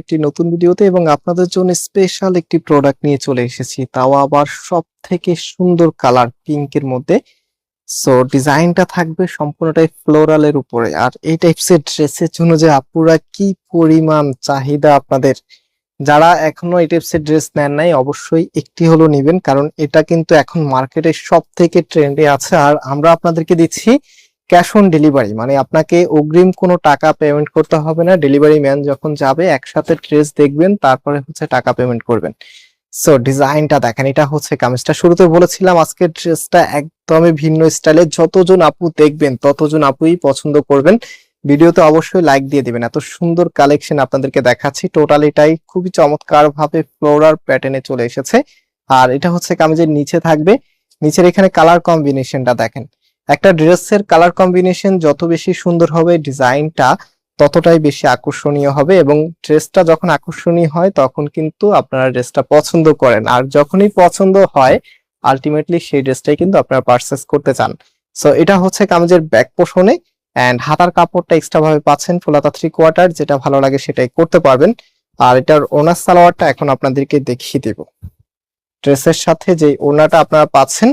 একটি নতুন ভিডিওতে এবং আপনাদের জন্য স্পেশাল একটি প্রোডাক্ট নিয়ে চলে এসেছি। তাও আবার সব থেকে সুন্দর কালার পিঙ্কের মধ্যে। সো ডিজাইনটা থাকবে সম্পূর্ণটাই ফ্লোরালের উপরে। আর এই টাইপসের ড্রেসের জন্য যে আপুরা কি পরিমাণ চাহিদা আপনাদের, যারা এখনও এই টাইপসের ড্রেস নেন নাই, অবশ্যই একটি হলো নেবেন। কারণ এটা কিন্তু এখন মার্কেটে সব থেকে ট্রেন্ডে আছে। আর আমরা আপনাদেরকে দিচ্ছি ক্যাশ অন ডেলিভারি মানে আপনাকে অগ্রিম কোনো টাকা পেমেন্ট করতে হবে না। ডেলিভারি ম্যান যখন যাবে, একসাথে ড্রেস দেখবেন, তারপরে হচ্ছে টাকা পেমেন্ট করবেন। সো ডিজাইনটা দেখেন, এটা হচ্ছে কামিজটা শুরুতে বলেছিলাম আজকের ড্রেসটা একদমই ভিন্ন স্টাইলে যতজন আপু দেখবেন, ততজন আপুই পছন্দ করবেন। ভিডিওতে অবশ্যই লাইক দিয়ে দিবেন। এত সুন্দর কালেকশন আপনাদেরকে দেখাচ্ছি। টোটাল এটাই খুবই চমৎকার ভাবে ফ্লোরার প্যাটার্নে চলে এসেছে। আর এটা হচ্ছে কামিজের নিচে থাকবে। নিচের এখানে কালার কম্বিনেশনটা দেখেন। একটা ড্রেসের কালার কম্বিনেশন যত বেশি সুন্দর হবে, ডিজাইনটা ততটাই বেশি আকর্ষণীয় হবে এবং ড্রেসটা যখন আকর্ষণীয় হয়, তখন কিন্তু আপনারা ড্রেসটা পছন্দ করেন। আর যখনই পছন্দ হয় আলটিমেটলি সেই ড্রেসটাই কিন্তু আপনারা পারচেস করতে চান। সো এটা হচ্ছে কামিজের ব্যাক পোষণে অ্যান্ড হাতার কাপড়টা এক্সট্রা ভাবে পাচ্ছেন ফুলাতা থ্রি কোয়ার্টার যেটা ভালো লাগে সেটাই করতে পারবেন। আর এটার ওনার সালোয়ারটা এখন আপনাদেরকে দেখিয়ে দেব। ড্রেসের সাথে যে ওনাটা আপনারা পাচ্ছেন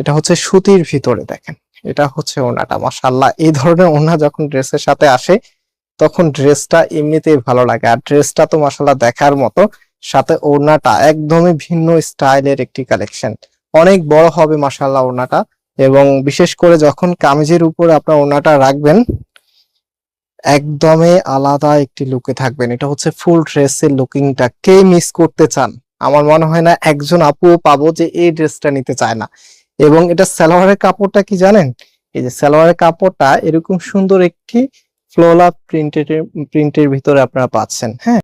এটা হচ্ছে সুতির ভিতরে দেখেন। এটা হচ্ছে ওনাটা মাশাল্লাহ এই ধরনের ওনা যখন ড্রেসের সাথে আসে, তখন ড্রেসটা এমনিতেই ভালো লাগে। আর ড্রেসটা তো মাশাল্লাহ দেখার মতো, সাথে ওড়নাটা একদমই ভিন্ন স্টাইলের একটি কালেকশন। অনেক বড় হবে মাশাল্লাহ ওড়নাটা এবং বিশেষ করে যখন কামিজের উপর আপনার ওড়নাটা রাখবেন, একদমই আলাদা একটি লুকে থাকবেন। এটা হচ্ছে ফুল ড্রেসের লুকিংটা। কে মিস করতে চান? আমার মনে হয় না একজন আপুও পাবো যে এই ড্রেসটা নিতে চায় না। এবং এটা সালোয়ারের কাপড়টা কি জানেন? এই যে সালোয়ারের কাপড়টা এরকম সুন্দর একটি ফ্লোলা প্রিন্টের প্রিন্টের ভিতরে আপনারা পাচ্ছেন হ্যাঁ?